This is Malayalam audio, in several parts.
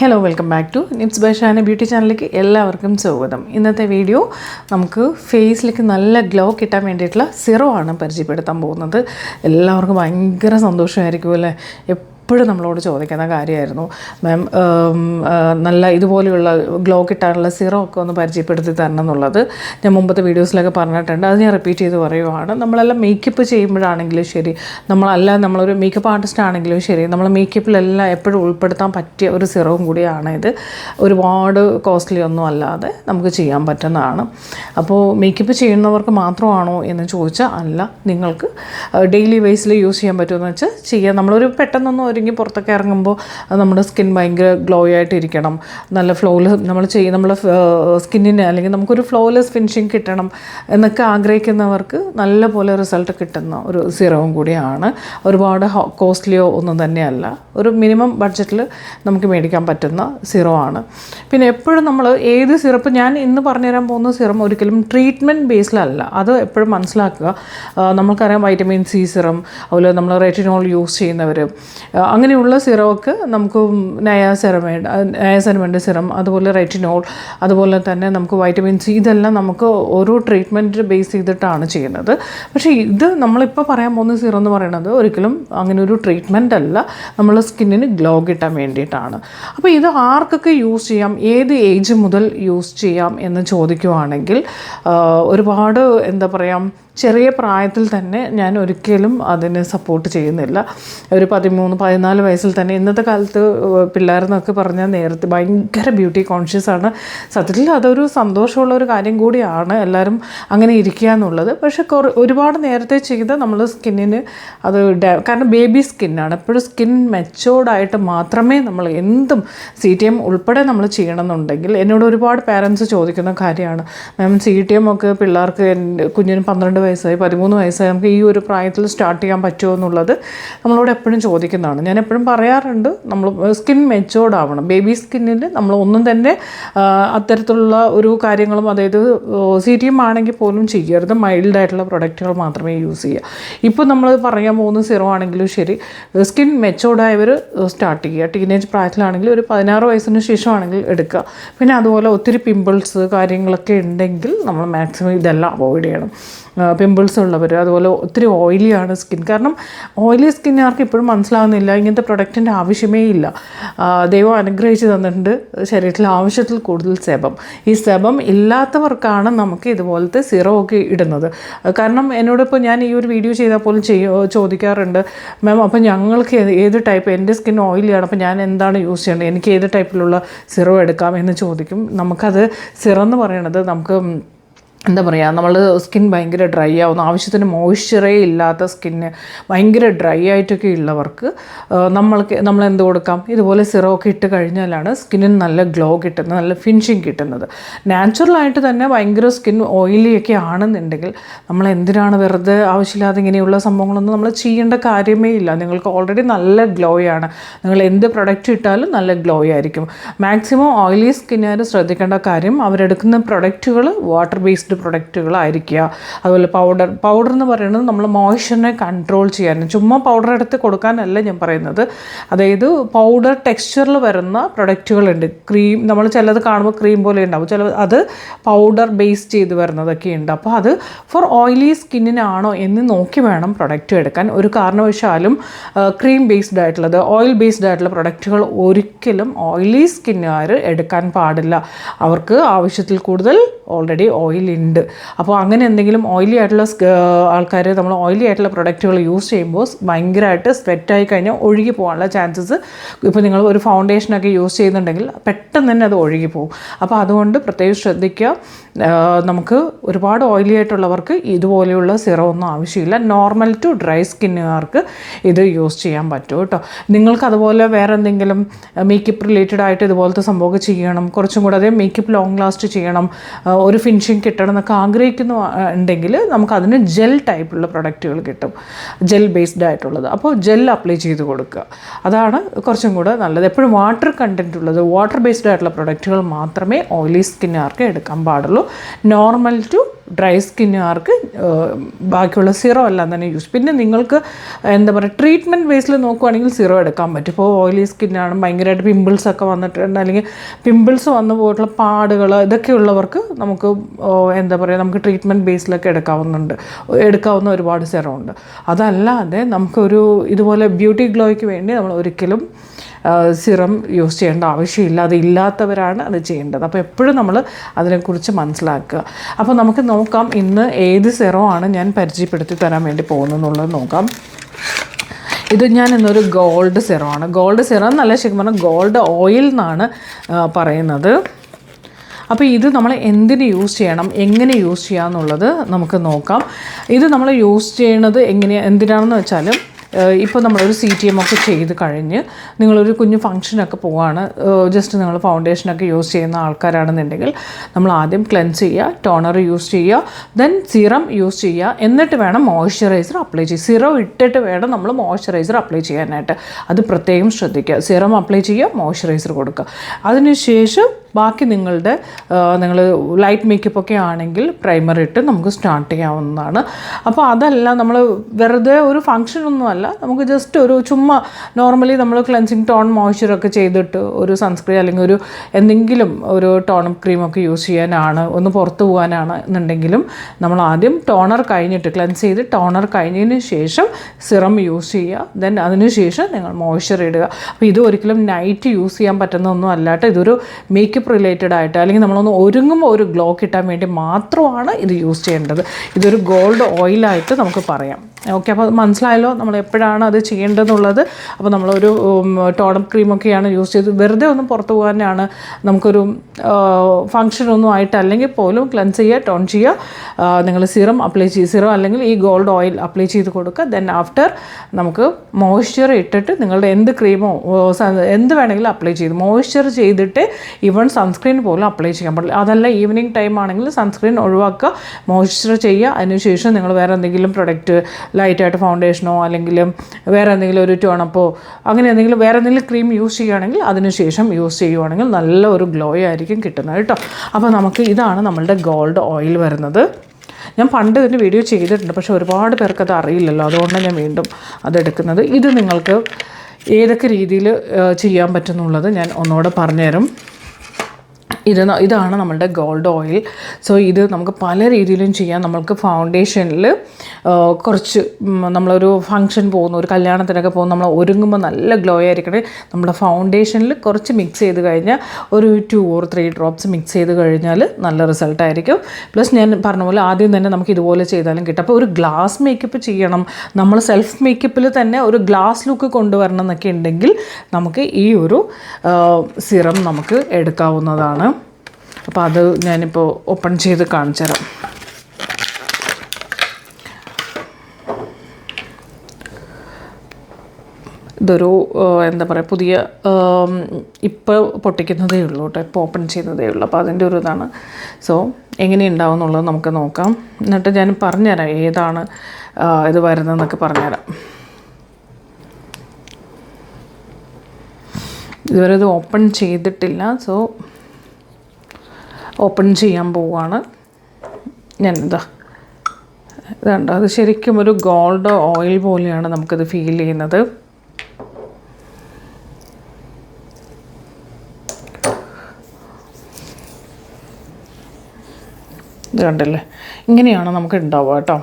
Hello welcome back to Nips Bashana beauty ചാനലിലേക്ക് എല്ലാവർക്കും സ്വാഗതം. ഇന്നത്തെ വീഡിയോ നമുക്ക് ഫേസിലേക്ക് നല്ല ഗ്ലോ കിട്ടാൻ വേണ്ടിയിട്ടുള്ള സിറോ ആണ് പരിചയപ്പെടുത്താൻ പോകുന്നത്. എല്ലാവർക്കും ഭയങ്കര സന്തോഷമായിരിക്കും അല്ലേ? എപ്പോഴും നമ്മളോട് ചോദിക്കുന്ന കാര്യമായിരുന്നു. മാം നല്ല ഇതുപോലെയുള്ള ഗ്ലോ കിട്ടാനുള്ള സിറോ ഒക്കെ ഒന്ന് പരിചയപ്പെടുത്തി തരണം എന്നുള്ളത് ഞാൻ മുമ്പത്തെ വീഡിയോസിലൊക്കെ പറഞ്ഞിട്ടുണ്ട്. അത് ഞാൻ റിപ്പീറ്റ് ചെയ്ത് പറയുവാണ്. നമ്മളെല്ലാം മേക്കപ്പ് ചെയ്യുമ്പോഴാണെങ്കിലും ശരി. നമ്മളല്ല നമ്മളൊരു മേക്കപ്പ് ആർട്ടിസ്റ്റ് ആണെങ്കിലും ശരി. നമ്മൾ മേക്കപ്പിലെല്ലാം എപ്പോഴും ഉൾപ്പെടുത്താൻ പറ്റിയ ഒരു സിറവും കൂടിയാണ് ഇത്. ഒരുപാട് കോസ്റ്റ്ലി ഒന്നും അല്ലാതെ നമുക്ക് ചെയ്യാൻ പറ്റുന്നതാണ്. അപ്പോൾ മേക്കപ്പ് ചെയ്യുന്നവർക്ക് മാത്രമാണോ എന്ന് ചോദിച്ചാൽ അല്ല. നിങ്ങൾക്ക് ഡെയിലി ബേസിൽ യൂസ് ചെയ്യാൻ പറ്റുമെന്ന് വെച്ചാൽ ചെയ്യാം. നമ്മളൊരു പെട്ടെന്നൊന്നും ഒരുങ്ങി പുറത്തൊക്കെ ഇറങ്ങുമ്പോൾ നമ്മുടെ സ്കിൻ ഭയങ്കര ഗ്ലോ ആയിട്ടിരിക്കണം. നല്ല ഫ്ലോൽ നമ്മൾ ചെയ്യും നമ്മൾ സ്കിന്നിന് അല്ലെങ്കിൽ നമുക്കൊരു ഫ്ലോലെസ് ഫിനിഷിങ് കിട്ടണം എന്നൊക്കെ ആഗ്രഹിക്കുന്നവർക്ക് നല്ല പോലെ റിസൾട്ട് കിട്ടുന്ന ഒരു സിറവും കൂടിയാണ്. ഒരുപാട് കോസ്റ്റ്ലിയോ ഒന്നും തന്നെയല്ല. ഒരു മിനിമം ബഡ്ജറ്റിൽ നമുക്ക് മേടിക്കാൻ പറ്റുന്ന സിറോ ആണ്. പിന്നെ എപ്പോഴും നമ്മൾ ഏത് സിറപ്പ് ഞാൻ ഇന്ന് പറഞ്ഞുതരാൻ പോകുന്ന സിറം ഒരിക്കലും ട്രീറ്റ്മെന്റ് ബേസിലല്ല അത് എപ്പോഴും മനസ്സിലാക്കുക. നമുക്കറിയാം വൈറ്റമിൻ സി സിറം അതുപോലെ നമ്മൾ റെറ്റിനോൾ യൂസ് ചെയ്യുന്നവർ അങ്ങനെയുള്ള സിറമൊക്കെ നമുക്ക് നയാസെറമേഡ് നയാസെറമേഡ് സിറം അതുപോലെ റെറ്റിനോൾ അതുപോലെ തന്നെ നമുക്ക് വൈറ്റമിൻ സി ഇതെല്ലാം നമുക്ക് ഓരോ ട്രീറ്റ്മെന്റ് ബേസ് ചെയ്തിട്ടാണ് ചെയ്യുന്നത്. പക്ഷേ ഇത് നമ്മളിപ്പോൾ പറയാൻ പോകുന്ന സിറം എന്ന് പറയുന്നത് ഒരിക്കലും അങ്ങനെ ഒരു ട്രീറ്റ്മെന്റ് അല്ല. നമ്മൾ സ്കിന്നിന് ഗ്ലോ കിട്ടാൻ വേണ്ടിയിട്ടാണ്. അപ്പോൾ ഇത് ആർക്കൊക്കെ യൂസ് ചെയ്യാം ഏത് ഏജ് മുതൽ യൂസ് ചെയ്യാം എന്ന് ചോദിക്കുവാണെങ്കിൽ ഒരുപാട് എന്താ പറയുക ചെറിയ പ്രായത്തിൽ തന്നെ ഞാൻ ഒരിക്കലും അതിനെ സപ്പോർട്ട് ചെയ്യുന്നില്ല. ഒരു പതിമൂന്ന് പതിനാല് വയസ്സിൽ തന്നെ ഇന്നത്തെ കാലത്ത് പിള്ളേരെന്നൊക്കെ പറഞ്ഞാൽ നേരത്തെ ഭയങ്കര ബ്യൂട്ടി കോൺഷ്യസ് ആണ്. സത്യത്തിൽ അതൊരു സന്തോഷമുള്ള ഒരു കാര്യം കൂടിയാണ് എല്ലാവരും അങ്ങനെ ഇരിക്കുക എന്നുള്ളത്. പക്ഷേ ഒരുപാട് നേരത്തെ ചെയ്ത് നമ്മൾ സ്കിന്നിന് അത് കാരണം ബേബി സ്കിന്നാണ് എപ്പോഴും സ്കിൻ മെച്ചോർഡായിട്ട് മാത്രമേ നമ്മൾ എന്തും സി ടി എം ഉൾപ്പെടെ നമ്മൾ ചെയ്യണമെന്നുണ്ടെങ്കിൽ എന്നോട് ഒരുപാട് പാരൻസ് ചോദിക്കുന്ന കാര്യമാണ്. മാം സി ടി എം ഒക്കെ പിള്ളേർക്ക് കുഞ്ഞിന് പന്ത്രണ്ട് വയസ്സായി പതിമൂന്ന് വയസ്സായി നമുക്ക് ഈ ഒരു പ്രായത്തിൽ സ്റ്റാർട്ട് ചെയ്യാൻ പറ്റുമോ? എന്നുള്ളത് നമ്മളോട് എപ്പോഴും ചോദിക്കുന്നതാണ്. ഞാൻ എപ്പോഴും പറയാറുണ്ട് നമ്മൾ സ്കിൻ മെച്ചോർഡ് ആവണം. ബേബി സ്കിന്നിൽ നമ്മൾ ഒന്നും തന്നെ അത്തരത്തിലുള്ള ഒരു കാര്യങ്ങളും അതായത് സി ടി എം ആണെങ്കിൽ പോലും ചെയ്യരുത് മൈൽഡായിട്ടുള്ള പ്രൊഡക്റ്റുകൾ മാത്രമേ യൂസ് ചെയ്യുക. ഇപ്പോൾ നമ്മൾ പറയാൻ പോകുന്ന സിറോ ആണെങ്കിലും ശരി. സ്കിൻ മെച്ചോർഡായവർ സ്റ്റാർട്ട് ചെയ്യുക. ടീനേജ് പ്രായത്തിലാണെങ്കിൽ ഒരു പതിനാറ് വയസ്സിന് ശേഷമാണെങ്കിൽ എടുക്കുക. പിന്നെ അതുപോലെ ഒത്തിരി പിമ്പിൾസ് കാര്യങ്ങളൊക്കെ ഉണ്ടെങ്കിൽ നമ്മൾ മാക്സിമം ഇതെല്ലാം അവോയ്ഡ് ചെയ്യണം. പിമ്പിൾസ് ഉള്ളവർ അതുപോലെ ഒത്തിരി ഓയിലിയാണ് സ്കിൻ കാരണം ഓയിലി സ്കിന്നുകാർക്ക് ഇപ്പോഴും മനസ്സിലാകുന്നില്ല ഇങ്ങനത്തെ പ്രൊഡക്റ്റിന്റെ ആവശ്യമേ ഇല്ല. ദൈവം അനുഗ്രഹിച്ച് തന്നിട്ടുണ്ട് ശരീരത്തിൽ ആവശ്യത്തിൽ കൂടുതൽ സെബം. ഈ സെബം ഇല്ലാത്തവർക്കാണ് നമുക്ക് ഇതുപോലത്തെ സിറോ ഒക്കെ ഇടുന്നത്. കാരണം എന്നോടിപ്പോൾ ഞാൻ ഈ ഒരു വീഡിയോ ചെയ്താൽ പോലും ചെയ്യോ ചോദിക്കാറുണ്ട് മാം അപ്പോൾ ഞങ്ങൾക്ക് ഏത് ഏത് ടൈപ്പ് എന്റെ സ്കിൻ ഓയിലിയാണ് അപ്പോൾ ഞാൻ എന്താണ് യൂസ് ചെയ്യേണ്ടത്? എനിക്ക് ഏത് ടൈപ്പിലുള്ള സിറോ എടുക്കാം? എന്ന് ചോദിക്കും. നമുക്കത് സിറം എന്ന് പറയണത് നമുക്ക് എന്താ പറയുക നമ്മൾ സ്കിൻ ഭയങ്കര ഡ്രൈ ആവുന്നു. ആവശ്യത്തിന് മോയ്സ്ചറേ ഇല്ലാത്ത സ്കിന്ന് ഭയങ്കര ഡ്രൈ ആയിട്ടൊക്കെ ഉള്ളവർക്ക് നമ്മൾക്ക് നമ്മൾ എന്ത് കൊടുക്കാം? ഇതുപോലെ സിറോ ഒക്കെ ഇട്ട് കഴിഞ്ഞാലാണ് സ്കിന്നിന് നല്ല ഗ്ലോ കിട്ടുന്നത് നല്ല ഫിനിഷിങ് കിട്ടുന്നത്. നാച്ചുറലായിട്ട് തന്നെ ഭയങ്കര സ്കിൻ ഓയിലി ഒക്കെ ആണെന്നുണ്ടെങ്കിൽ നമ്മൾ എന്തിനാണ് വെറുതെ ആവശ്യമില്ലാതെ ഇങ്ങനെയുള്ള സംഭവങ്ങളൊന്നും നമ്മൾ ചെയ്യേണ്ട കാര്യമേ ഇല്ല. നിങ്ങൾക്ക് ഓൾറെഡി നല്ല ഗ്ലോയാണ് നിങ്ങൾ എന്ത് പ്രൊഡക്റ്റ് ഇട്ടാലും നല്ല ഗ്ലോ ആയിരിക്കും. മാക്സിമം ഓയിലി സ്കിന്നുകാർ ശ്രദ്ധിക്കേണ്ട കാര്യം അവരെടുക്കുന്ന പ്രൊഡക്റ്റുകൾ വാട്ടർ ബേസ്ഡ് പ്രൊഡക്റ്റുകളായിരിക്കുക. അതുപോലെ പൗഡർ പൗഡർ എന്ന് പറയുന്നത് നമ്മൾ മോയ്സ്ചറിനെ കൺട്രോൾ ചെയ്യാനും ചുമ്മാ പൗഡർ എടുത്ത് കൊടുക്കാനല്ല ഞാൻ പറയുന്നത്. അതായത് പൗഡർ ടെക്സ്ചറിൽ വരുന്ന പ്രൊഡക്റ്റുകളുണ്ട്. ക്രീം നമ്മൾ ചിലത് കാണുമ്പോൾ ക്രീം പോലെ ഉണ്ടാവും. ചില അത് പൗഡർ ബേസ് ചെയ്ത് വരുന്നതൊക്കെ ഉണ്ട്. അപ്പോൾ അത് ഫോർ ഓയിലി സ്കിന്നിനാണോ എന്ന് നോക്കി വേണം പ്രൊഡക്റ്റ് എടുക്കാൻ. ഒരു കാരണവശാലും ക്രീം ബേസ്ഡ് ആയിട്ടുള്ളത് ഓയിൽ ബേസ്ഡ് ആയിട്ടുള്ള പ്രൊഡക്റ്റുകൾ ഒരിക്കലും ഓയിലി സ്കിന്നുകാർ എടുക്കാൻ പാടില്ല. അവർക്ക് ആവശ്യത്തിൽ കൂടുതൽ ഓൾറെഡി ഓയിൽ ഉണ്ട്. അപ്പോൾ അങ്ങനെ എന്തെങ്കിലും ഓയിലി ആയിട്ടുള്ള ആൾക്കാർ നമ്മൾ ഓയിലി ആയിട്ടുള്ള പ്രൊഡക്റ്റുകൾ യൂസ് ചെയ്യുമ്പോൾ ഭയങ്കരമായിട്ട് സ്വെറ്റായി കഴിഞ്ഞാൽ ഒഴുകി പോകാനുള്ള ചാൻസസ് ഇപ്പോൾ നിങ്ങൾ ഒരു ഫൗണ്ടേഷനൊക്കെ യൂസ് ചെയ്യുന്നുണ്ടെങ്കിൽ പെട്ടെന്ന് തന്നെ അത് ഒഴുകി പോകും. അപ്പോൾ അതുകൊണ്ട് പ്രത്യേകിച്ച് ശ്രദ്ധിക്കുക. നമുക്ക് ഒരുപാട് ഓയിലി ആയിട്ടുള്ളവർക്ക് ഇതുപോലെയുള്ള സിറം ഒന്നും ആവശ്യമില്ല. നോർമൽ ടു ഡ്രൈ സ്കിന്നുകാർക്ക് ഇത് യൂസ് ചെയ്യാൻ പറ്റും കേട്ടോ. നിങ്ങൾക്ക് അതുപോലെ വേറെ എന്തെങ്കിലും മേക്കപ്പ് റിലേറ്റഡ് ആയിട്ട് ഇതുപോലത്തെ സംഭവമൊക്കെ ചെയ്യണം. കുറച്ചും കൂടെ അതേ മേക്കപ്പ് ലോങ് ലാസ്റ്റ് ചെയ്യണം. ഒരു ഫിനിഷിങ് കിട്ടണം എന്നൊക്കെ ആഗ്രഹിക്കുന്നു ഉണ്ടെങ്കിൽ നമുക്ക് അതിന് ജെൽ ടൈപ്പുള്ള പ്രൊഡക്റ്റുകൾ കിട്ടും. ജെൽ ബേസ്ഡ് ആയിട്ടുള്ളത്. അപ്പോൾ ജെൽ അപ്ലൈ ചെയ്ത് കൊടുക്കുക. അതാണ് കുറച്ചും കൂടെ നല്ലത്. എപ്പോഴും വാട്ടർ കണ്ടന്റ് ഉള്ളത് വാട്ടർ ബേസ്ഡ് ആയിട്ടുള്ള പ്രൊഡക്റ്റുകൾ മാത്രമേ ഓയിലി സ്കിന്നുകാർക്ക് എടുക്കാൻ പാടുള്ളൂ. നോർമൽ ടു ഡ്രൈ സ്കിന്നുകാർക്ക് ബാക്കിയുള്ള സീറോ എല്ലാം തന്നെ യൂസ് പിന്നെ നിങ്ങൾക്ക് എന്താ പറയുക ട്രീറ്റ്മെന്റ് ബേസിൽ നോക്കുവാണെങ്കിൽ സീറോ എടുക്കാൻ പറ്റും. ഇപ്പോൾ ഓയിലി സ്കിന്നാണ് ഭയങ്കരമായിട്ട് പിമ്പിൾസ് ഒക്കെ വന്നിട്ടുണ്ട്. അല്ലെങ്കിൽ പിമ്പിൾസ് വന്നു പോയിട്ടുള്ള പാടുകൾ ഇതൊക്കെ ഉള്ളവർക്ക് നമുക്ക് എന്താ പറയുക നമുക്ക് ട്രീറ്റ്മെന്റ് ബേസിലൊക്കെ എടുക്കാവുന്നുണ്ട്. എടുക്കാവുന്ന ഒരുപാട് സിറോ ഉണ്ട്. അതല്ലാതെ നമുക്കൊരു ഇതുപോലെ ബ്യൂട്ടി ഗ്ലോയ്ക്ക് വേണ്ടി നമ്മൾ ഒരിക്കലും സിറം യൂസ് ചെയ്യേണ്ട ആവശ്യമില്ല. അത് ഇല്ലാത്തവരാണ് അത് ചെയ്യേണ്ടത്. അപ്പോൾ എപ്പോഴും നമ്മൾ അതിനെക്കുറിച്ച് മനസ്സിലാക്കുക. അപ്പോൾ നമുക്ക് നോക്കാം ഇന്ന് ഏത് സിറോ ആണ് ഞാൻ പരിചയപ്പെടുത്തി തരാൻ വേണ്ടി പോകുന്നതെന്നുള്ളത് നോക്കാം. ഇത് ഞാൻ ഇന്നൊരു ഗോൾഡ് സിറമാണ്. ഗോൾഡ് സിറം എന്നല്ല ശരിക്കും പറഞ്ഞാൽ ഗോൾഡ് ഓയിൽ എന്നാണ് പറയുന്നത്. അപ്പോൾ ഇത് നമ്മൾ എന്തിന് യൂസ് ചെയ്യണം എങ്ങനെ യൂസ് ചെയ്യാമെന്നുള്ളത് നമുക്ക് നോക്കാം. ഇത് നമ്മൾ യൂസ് ചെയ്യണത് എങ്ങനെ എന്തിനാണെന്ന് വെച്ചാൽ ഇപ്പോൾ നമ്മളൊരു സി ടി എം ഒക്കെ ചെയ്ത് കഴിഞ്ഞ് നിങ്ങളൊരു കുഞ്ഞു ഫംഗ്ഷനൊക്കെ പോവാണ്. ജസ്റ്റ് നിങ്ങൾ ഫൗണ്ടേഷനൊക്കെ യൂസ് ചെയ്യുന്ന ആൾക്കാരാണെന്നുണ്ടെങ്കിൽ നമ്മൾ ആദ്യം ക്ലെൻസ് ചെയ്യുക ടോണർ യൂസ് ചെയ്യുക ദെൻ സിറം യൂസ് ചെയ്യുക. എന്നിട്ട് വേണം മോയ്സ്ചറൈസർ അപ്ലൈ ചെയ്യുക സിറം ഇട്ടിട്ട് വേണം നമ്മൾ മോയ്സ്ചറൈസർ അപ്ലൈ ചെയ്യാനായിട്ട്. അത് പ്രത്യേകം ശ്രദ്ധിക്കുക. സിറം അപ്ലൈ ചെയ്യുക മോയ്സ്ചറൈസർ കൊടുക്കുക. അതിനുശേഷം ബാക്കി നിങ്ങളുടെ നിങ്ങൾ ലൈറ്റ് മേക്കപ്പ് ഒക്കെ ആണെങ്കിൽ പ്രൈമർ ഇട്ട് നമുക്ക് സ്റ്റാർട്ട് ചെയ്യാവുന്നതാണ്. അപ്പോൾ അതല്ല നമ്മൾ വെറുതെ ഒരു ഫങ്ഷൻ ഒന്നുമല്ല നമുക്ക് ജസ്റ്റ് ഒരു ചുമ്മാ നോർമലി നമ്മൾ ക്ലെൻസിങ് ടോൺ മോയ്സ്ചറൊക്കെ ചെയ്തിട്ട് ഒരു സൺസ്ക്രീൻ അല്ലെങ്കിൽ ഒരു എന്തെങ്കിലും ഒരു ടോണർ ക്രീമൊക്കെ യൂസ് ചെയ്യാനാണ് ഒന്ന് പുറത്ത് പോകാനാണ് എന്നുണ്ടെങ്കിലും നമ്മൾ ആദ്യം ടോണർ കഴിഞ്ഞിട്ട് ക്ലെൻസ് ചെയ്ത് ടോണർ കഴിഞ്ഞതിന് ശേഷം സിറം യൂസ് ചെയ്യുക. ദെൻ അതിന് ശേഷം നിങ്ങൾ മോയ്സ്ചർ ഇടുക. അപ്പോൾ ഇത് ഒരിക്കലും നൈറ്റ് യൂസ് ചെയ്യാൻ പറ്റുന്ന ഒന്നും അല്ലാട്ട് ഇതൊരു മേക്കപ്പ് റിലേറ്റഡ് ആയിട്ട് അല്ലെങ്കിൽ നമ്മളൊന്ന് ഒരുങ്ങുമ്പോൾ ഒരു ഗ്ലോ കിട്ടാൻ വേണ്ടി മാത്രമാണ് ഇത് യൂസ് ചെയ്യേണ്ടത്. ഇതൊരു ഗോൾഡ് ഓയിലായിട്ട് നമുക്ക് പറയാം. ഓക്കെ അപ്പോൾ മനസ്സിലായല്ലോ നമ്മൾ എപ്പോഴാണ് അത് ചെയ്യേണ്ടതെന്നുള്ളത്. അപ്പോൾ നമ്മളൊരു ടോണർ ക്രീമൊക്കെയാണ് യൂസ് ചെയ്ത് വെറുതെ ഒന്നും പുറത്തു പോകാനാണ് നമുക്കൊരു ഫങ്ഷനൊന്നും ആയിട്ട് അല്ലെങ്കിൽ പോലും ക്ലെൻസ് ചെയ്യുക ടോൺ ചെയ്യുക. നിങ്ങൾ സിറം അപ്ലൈ ചെയ്യുക സിറം അല്ലെങ്കിൽ ഈ ഗോൾഡ് ഓയിൽ അപ്ലൈ ചെയ്ത് കൊടുക്കുക. ദെൻ ആഫ്റ്റർ നമുക്ക് മോയ്സ്ചർ ഇട്ടിട്ട് നിങ്ങളുടെ എന്ത് ക്രീമോ എന്ത് വേണമെങ്കിലും അപ്ലൈ ചെയ്ത് മോയ്സ്ചർ ചെയ്തിട്ട് ഈവൺ സൺസ്ക്രീൻ പോലും അപ്ലൈ ചെയ്യാൻ പാടില്ല. അതല്ല ഈവനിങ് ടൈം ആണെങ്കിൽ സൺസ്ക്രീൻ ഒഴിവാക്കുക മോയ്സ്ചർ ചെയ്യുക. അതിനുശേഷം നിങ്ങൾ വേറെ എന്തെങ്കിലും പ്രൊഡക്റ്റ് ലൈറ്റായിട്ട് ഫൗണ്ടേഷനോ അല്ലെങ്കിൽ വേറെ എന്തെങ്കിലും ഒരു ടോണപ്പോ അങ്ങനെ എന്തെങ്കിലും വേറെ എന്തെങ്കിലും ക്രീം യൂസ് ചെയ്യുകയാണെങ്കിൽ അതിനുശേഷം യൂസ് ചെയ്യുവാണെങ്കിൽ നല്ല ഒരു ഗ്ലോ ആയിരിക്കും കിട്ടുന്നത് കേട്ടോ. അപ്പോൾ നമുക്ക് ഇതാണ് നമ്മളുടെ ഗോൾഡ് ഓയിൽ വരുന്നത്. ഞാൻ പണ്ട് ഇതിന്റെ വീഡിയോ ചെയ്തിട്ടുണ്ട് പക്ഷേ ഒരുപാട് പേർക്ക് അത് അറിയില്ലല്ലോ. അതുകൊണ്ടാണ് ഞാൻ വീണ്ടും അതെടുക്കുന്നത് ഇത് നിങ്ങൾക്ക് ഏതൊക്കെ രീതിയിൽ ചെയ്യാൻ പറ്റുന്നുള്ളത് ഞാൻ ഒന്നുകൂടെ പറഞ്ഞുതരും. ഇത് ഇതാണ് നമ്മളുടെ ഗോൾഡ് ഓയിൽ സോ ഇത് നമുക്ക് പല രീതിയിലും ചെയ്യാം. നമ്മൾക്ക് ഫൗണ്ടേഷനിൽ കുറച്ച് നമ്മളൊരു ഫങ്ഷൻ പോകുന്നു ഒരു കല്യാണത്തിനൊക്കെ പോകുന്നു നമ്മൾ ഒരുങ്ങുമ്പോൾ നല്ല ഗ്ലോ ആയിരിക്കണേ. നമ്മുടെ ഫൗണ്ടേഷനിൽ കുറച്ച് മിക്സ് ചെയ്ത് കഴിഞ്ഞാൽ ഒരു two or three drops mix ചെയ്ത് കഴിഞ്ഞാൽ നല്ല റിസൾട്ട് ആയിരിക്കും. പ്ലസ് ഞാൻ പറഞ്ഞ പോലെ ആദ്യം തന്നെ നമുക്ക് ഇതുപോലെ ചെയ്താലും കിട്ടും. അപ്പോൾ ഒരു ഗ്ലാസ് മേക്കപ്പ് ചെയ്യണം. നമ്മൾ സെൽഫ് മേക്കപ്പിൽ തന്നെ ഒരു ഗ്ലാസ് ലുക്ക് കൊണ്ടുവരണം എന്നൊക്കെ ഉണ്ടെങ്കിൽ നമുക്ക് ഈ ഒരു സിറം നമുക്ക് എടുക്കാവുന്നതാണ്. അപ്പോൾ അത് ഞാനിപ്പോൾ ഓപ്പൺ ചെയ്ത് കാണിച്ചു തരാം ഇതൊരു എന്താ പറയുക പുതിയ ഇപ്പോൾ പൊട്ടിക്കുന്നതേ ഉള്ളൂ കേട്ടോ ഇപ്പോൾ ഓപ്പൺ ചെയ്യുന്നതേ ഉള്ളൂ. അപ്പോൾ അതിന്റെ ഒരു ഇതാണ്. സോ എങ്ങനെ ഉണ്ടാവും എന്നുള്ളത് നമുക്ക് നോക്കാം. എന്നിട്ട് ഞാൻ പറഞ്ഞുതരാം ഏതാണ് ഇത് വരുന്നതെന്നൊക്കെ പറഞ്ഞുതരാം. ഇതുവരെ ഇത് ഓപ്പൺ ചെയ്തിട്ടില്ല. സോ ഓപ്പൺ ചെയ്യാൻ പോവുകയാണ് ഞാൻ ഇതാ ഇതുണ്ട് അത് ശരിക്കും ഒരു ഗോൾഡ് ഓയിൽ പോലെയാണ് നമുക്കത് ഫീൽ ചെയ്യുന്നത്. ഇത് കണ്ടില്ലേ? ഇങ്ങനെയാണ് നമുക്ക് ഉണ്ടാവുക കേട്ടോ.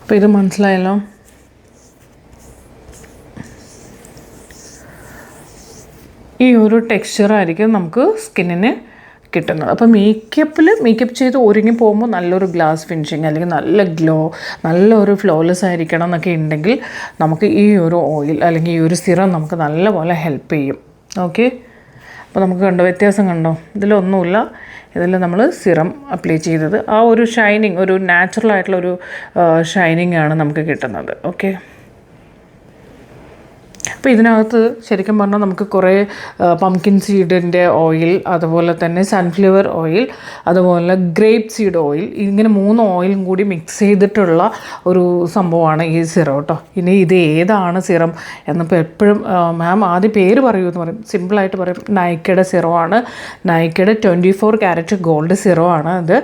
അപ്പോൾ ഇത് മനസ്സിലായല്ലോ? ഈ ഒരു ടെക്സ്ചറായിരിക്കും നമുക്ക് സ്കിന്നിന് കിട്ടുന്നത്. അപ്പോൾ മേക്കപ്പിൽ മേക്കപ്പ് ചെയ്ത് ഒരുങ്ങി പോകുമ്പോൾ നല്ലൊരു ഗ്ലാസ് ഫിനിഷിങ് അല്ലെങ്കിൽ നല്ല ഗ്ലോ നല്ലൊരു ഫ്ലോലെസ് ആയിരിക്കണം എന്നൊക്കെ ഉണ്ടെങ്കിൽ നമുക്ക് ഈ ഒരു ഓയിൽ അല്ലെങ്കിൽ ഈ ഒരു സിറം നമുക്ക് നല്ലപോലെ ഹെൽപ്പ് ചെയ്യും. ഓക്കെ അപ്പോൾ നമുക്ക് കണ്ടോ വ്യത്യാസം കണ്ടോ? ഇതിലൊന്നുമില്ല. ഇതിൽ നമ്മൾ സിറം അപ്ലൈ ചെയ്തത്. ആ ഒരു ഷൈനിങ് ഒരു നാച്ചുറൽ ആയിട്ടുള്ള ഒരു ഷൈനിങ് ആണ് നമുക്ക് കിട്ടുന്നത്. ഓക്കെ അപ്പോൾ ഇതിനകത്ത് ശരിക്കും പറഞ്ഞാൽ നമുക്ക് കുറേ പംകിൻ സീഡിന്റെ ഓയിൽ അതുപോലെ തന്നെ സൺഫ്ലവർ ഓയിൽ അതുപോലെ ഗ്രേപ്പ് സീഡ് ഓയിൽ ഇങ്ങനെ മൂന്ന് ഓയിലും കൂടി മിക്സ് ചെയ്തിട്ടുള്ള ഒരു സംഭവമാണ് ഈ സിറം കേട്ടോ ഇനി ഇത് ഏതാണ് സിറം എന്നിപ്പോൾ എപ്പോഴും മാം ആദ്യം പേര് പറയൂ എന്ന് പറയും. സിമ്പിളായിട്ട് പറയും. നൈക്കയുടെ സിറമാണ്. നൈക്കയുടെ ട്വന്റി ഫോർ ക്യാരറ്റ് ഗോൾഡ് സിറമാണ് ഇത്.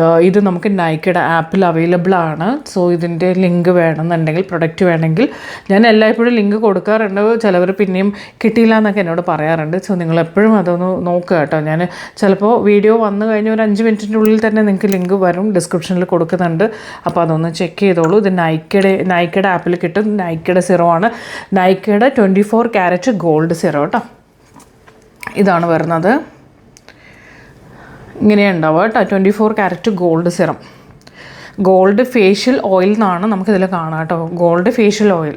അത് ഇത് നമുക്ക് നൈക്കയുടെ ആപ്പിൽ അവൈലബിൾ ആണ്. സോ ഇതിന്റെ ലിങ്ക് വേണമെന്നുണ്ടെങ്കിൽ പ്രൊഡക്റ്റ് വേണമെങ്കിൽ ഞാൻ എല്ലായ്പ്പോഴും ലിങ്ക് കൊടുക്കാറുണ്ട്. ചിലവർ പിന്നെയും കിട്ടിയില്ല എന്നൊക്കെ എന്നോട് പറയാറുണ്ട്. സോ നിങ്ങൾ എപ്പോഴും അതൊന്ന് നോക്കുക കേട്ടോ. ഞാൻ ചിലപ്പോൾ വീഡിയോ വന്നു കഴിഞ്ഞ ഒരു അഞ്ച് മിനിറ്റിന്റെ ഉള്ളിൽ തന്നെ നിങ്ങൾക്ക് ലിങ്ക് വരും ഡിസ്ക്രിപ്ഷനിൽ കൊടുക്കുന്നുണ്ട്. അപ്പോൾ അതൊന്ന് ചെക്ക് ചെയ്തോളൂ. ഇത് നൈക്കയുടെ നൈക്കയുടെ ആപ്പിൽ കിട്ടും. നൈക്കയുടെ സിറോ ആണ്. നൈക്കയുടെ twenty four carat gold serum കേട്ടോ ഇതാണ് വരുന്നത്. ഇങ്ങനെയാണ് കേട്ടോ. Twenty four carat gold serum gold facial oil എന്നാണ് നമുക്കിതിൽ കാണാം കേട്ടോ. ഗോൾഡ് ഫേഷ്യൽ ഓയിൽ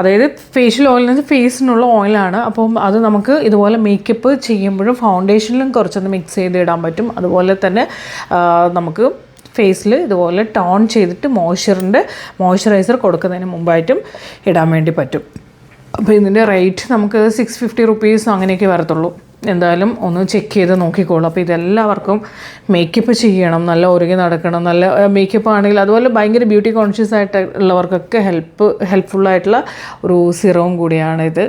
അതായത് ഫേഷ്യൽ ഓയിൽ എന്ന് വെച്ചാൽ ഫേസിനുള്ള ഓയിലാണ് അപ്പം അത് നമുക്ക് ഇതുപോലെ മേക്കപ്പ് ചെയ്യുമ്പോഴും ഫൗണ്ടേഷനിലും കുറച്ചൊന്ന് മിക്സ് ചെയ്ത് ഇടാൻ പറ്റും. അതുപോലെ തന്നെ നമുക്ക് ഫേസിൽ ഇതുപോലെ ടോൺ ചെയ്തിട്ട് മോയ്സ്ചറിന്റെ മോയ്സ്ചറൈസർ കൊടുക്കുന്നതിന് മുമ്പായിട്ടും ഇടാൻ വേണ്ടി പറ്റും. അപ്പോൾ ഇതിന്റെ റേറ്റ് നമുക്ക് സിക്സ് ഫിഫ്റ്റി റുപ്പീസ് അങ്ങനെയൊക്കെ വരത്തുള്ളൂ. എന്തായാലും ഒന്ന് ചെക്ക് ചെയ്ത് നോക്കിക്കോളൂ. അപ്പോൾ ഇതെല്ലാവർക്കും മേക്കപ്പ് ചെയ്യണം നല്ല ഒരുങ്ങി നടക്കണം നല്ല മേക്കപ്പ് ആണെങ്കിൽ അതുപോലെ ഭയങ്കര ബ്യൂട്ടി കോൺഷ്യസ് ആയിട്ട് ഉള്ളവർക്കൊക്കെ ഹെൽപ്പ് ഹെൽപ്ഫുള്ളായിട്ടുള്ള ഒരു സിറവും കൂടിയാണ് ഇത്.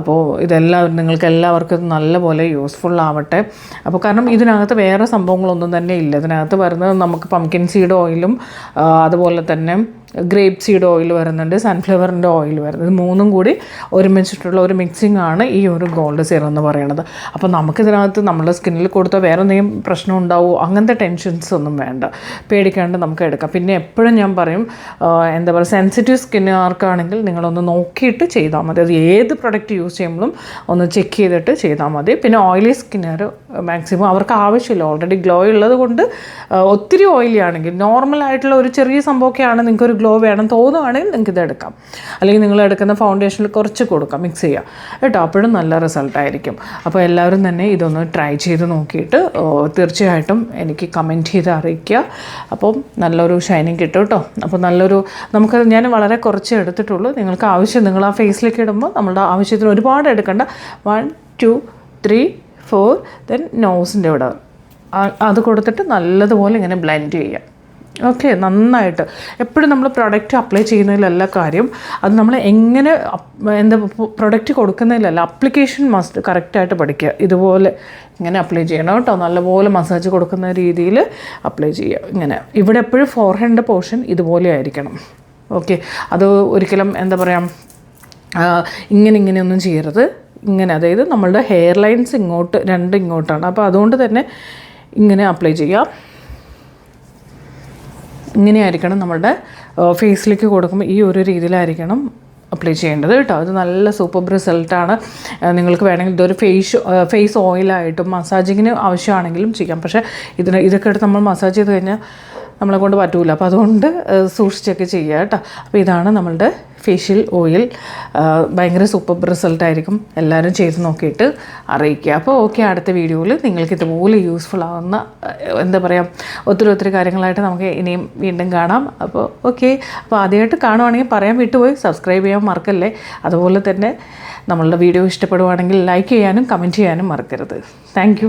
അപ്പോൾ ഇതെല്ലാവരും നിങ്ങൾക്ക് എല്ലാവർക്കും നല്ലപോലെ യൂസ്ഫുൾ ആവട്ടെ. അപ്പോൾ കാരണം ഇതിനകത്ത് വേറെ സംഭവങ്ങളൊന്നും തന്നെ ഇല്ല. ഇതിനകത്ത് വരുന്നത് നമുക്ക് പംകിൻ സീഡ് ഓയിലും അതുപോലെ തന്നെ ഗ്രേപ്പ് സീഡ് ഓയിൽ വരുന്നുണ്ട് സൺഫ്ലവറിന്റെ ഓയിൽ വരുന്നുണ്ട്. മൂന്നും കൂടി ഒരുമിച്ചിട്ടുള്ള ഒരു മിക്സിംഗ് ആണ് ഈ ഒരു ഗോൾഡ് സീറം എന്ന് പറയുന്നത്. അപ്പോൾ നമുക്കിതിനകത്ത് നമ്മുടെ സ്കിന്നിൽ കൊടുത്ത വേറെ എന്തെങ്കിലും പ്രശ്നം ഉണ്ടാവുമോ അങ്ങനത്തെ ടെൻഷൻസ് ഒന്നും വേണ്ട. പേടിക്കാണ്ട് നമുക്ക് എടുക്കാം. പിന്നെ എപ്പോഴും ഞാൻ പറയും എന്താ പറയുക സെൻസിറ്റീവ് സ്കിന്നുകാർക്കാണെങ്കിൽ നിങ്ങളൊന്ന് നോക്കിയിട്ട് ചെയ്താൽ മതി. അത് ഏത് പ്രൊഡക്റ്റ് യൂസ് ചെയ്യുമ്പോഴും ഒന്ന് ചെക്ക് ചെയ്തിട്ട് ചെയ്താൽ മതി. പിന്നെ ഓയിലി സ്കിന്നുകാർ മാക്സിമം അവർക്ക് ആവശ്യമില്ല. ഓൾറെഡി ഗ്ലോ ഉള്ളത് കൊണ്ട് ഒത്തിരി ഓയിലി ആണെങ്കിൽ നോർമൽ ആയിട്ടുള്ള ഒരു ചെറിയ സംഭവമൊക്കെയാണ് നിങ്ങൾക്ക് ഒരു ഗ്ലോ വേണം തോന്നുവാണെങ്കിൽ നിങ്ങൾക്ക് ഇത് എടുക്കാം. അല്ലെങ്കിൽ നിങ്ങൾ എടുക്കുന്ന ഫൗണ്ടേഷനിൽ കുറച്ച് കൊടുക്കാം മിക്സ് ചെയ്യുക കേട്ടോ? അപ്പോഴും നല്ല റിസൾട്ട് ആയിരിക്കും. അപ്പോൾ എല്ലാവരും തന്നെ ഇതൊന്ന് ട്രൈ ചെയ്ത് നോക്കിയിട്ട് തീർച്ചയായിട്ടും എനിക്ക് കമന്റ് ചെയ്ത് അറിയിക്കുക. അപ്പം നല്ലൊരു ഷൈനിങ് കിട്ടും കേട്ടോ. അപ്പോൾ നല്ലൊരു നമുക്ക് ഞാൻ വളരെ കുറച്ച് എടുത്തിട്ടുള്ളൂ. നിങ്ങൾക്ക് ആവശ്യം നിങ്ങൾ ആ ഫേസിലേക്ക് ഇടുമ്പോൾ നമ്മളുടെ ആവശ്യത്തിന് ഒരുപാട് എടുക്കേണ്ട. One two three four then നോസിന്റെ ഇവിടെ. അത് കൊടുത്തിട്ട് നല്ലതുപോലെ ഇങ്ങനെ ബ്ലെൻഡ് ചെയ്യാം ഓക്കെ നന്നായിട്ട്. എപ്പോഴും നമ്മൾ പ്രൊഡക്റ്റ് അപ്ലൈ ചെയ്യുന്നതിലല്ല കാര്യം. അത് നമ്മൾ എങ്ങനെ എന്താ പ്രൊഡക്റ്റ് കൊടുക്കുന്നതിലല്ല അപ്ലിക്കേഷൻ മസ്റ്റ് കറക്റ്റായിട്ട് പഠിക്കുക. ഇതുപോലെ ഇങ്ങനെ അപ്ലൈ ചെയ്യണം കേട്ടോ. നല്ലപോലെ മസാജ് കൊടുക്കുന്ന രീതിയിൽ അപ്ലൈ ചെയ്യുക. ഇങ്ങനെ. ഇവിടെ എപ്പോഴും ഫോർ ഹാൻഡ് പോർഷൻ ഇതുപോലെ ആയിരിക്കണം. ഓക്കെ അത് ഒരിക്കലും എന്താ പറയുക ഇങ്ങനെ ഇങ്ങനെയൊന്നും ചെയ്യരുത്. ഇങ്ങനെ അതായത് നമ്മളുടെ ഹെയർ ലൈൻസ് ഇങ്ങോട്ട് രണ്ട് ഇങ്ങോട്ടാണ്. അപ്പോൾ അതുകൊണ്ട് തന്നെ ഇങ്ങനെ അപ്ലൈ ചെയ്യാം ഇങ്ങനെയായിരിക്കണം നമ്മളുടെ ഫേസിലേക്ക് കൊടുക്കുമ്പോൾ ഈ ഒരു രീതിയിലായിരിക്കണം അപ്ലൈ ചെയ്യേണ്ടത് കേട്ടോ. അത് നല്ല സൂപ്പർ റിസൾട്ടാണ് നിങ്ങൾക്ക് വേണമെങ്കിൽ ഇതൊരു ഫേസ് ഫേസ് ഓയിലായിട്ടും മസാജിങ്ങിന് ആവശ്യമാണെങ്കിലും ചെയ്യാം. പക്ഷേ ഇതിന് ഇതൊക്കെ എടുത്ത് നമ്മൾ മസാജ് ചെയ്ത് കഴിഞ്ഞാൽ നമ്മളെ കൊണ്ട് പറ്റൂല. അപ്പോൾ അതുകൊണ്ട് സൂക്ഷിച്ചൊക്കെ ചെയ്യുക കേട്ടോ. അപ്പോൾ ഇതാണ് നമ്മളുടെ ഫേഷ്യൽ ഓയിൽ ഭയങ്കര സൂപ്പർ റിസൾട്ട് ആയിരിക്കും. എല്ലാവരും ചെയ്ത് നോക്കിയിട്ട് അറിയിക്കുക. അപ്പോൾ ഓക്കെ അടുത്ത വീഡിയോയിൽ നിങ്ങൾക്ക് ഇതുപോലെ യൂസ്ഫുൾ ആവുന്ന എന്താ പറയുക ഒത്തിരി ഒത്തിരി കാര്യങ്ങളായിട്ട് നമുക്ക് ഇനിയും വീണ്ടും കാണാം. അപ്പോൾ ഓക്കെ അപ്പോൾ ആദ്യമായിട്ട് കാണുവാണെങ്കിൽ പറയാൻ വിട്ടുപോയി. സബ്സ്ക്രൈബ് ചെയ്യാൻ മറക്കല്ലേ? അതുപോലെ തന്നെ നമ്മളുടെ വീഡിയോ ഇഷ്ടപ്പെടുവാണെങ്കിൽ ലൈക്ക് ചെയ്യാനും കമന്റ് ചെയ്യാനും മറക്കരുത്. താങ്ക്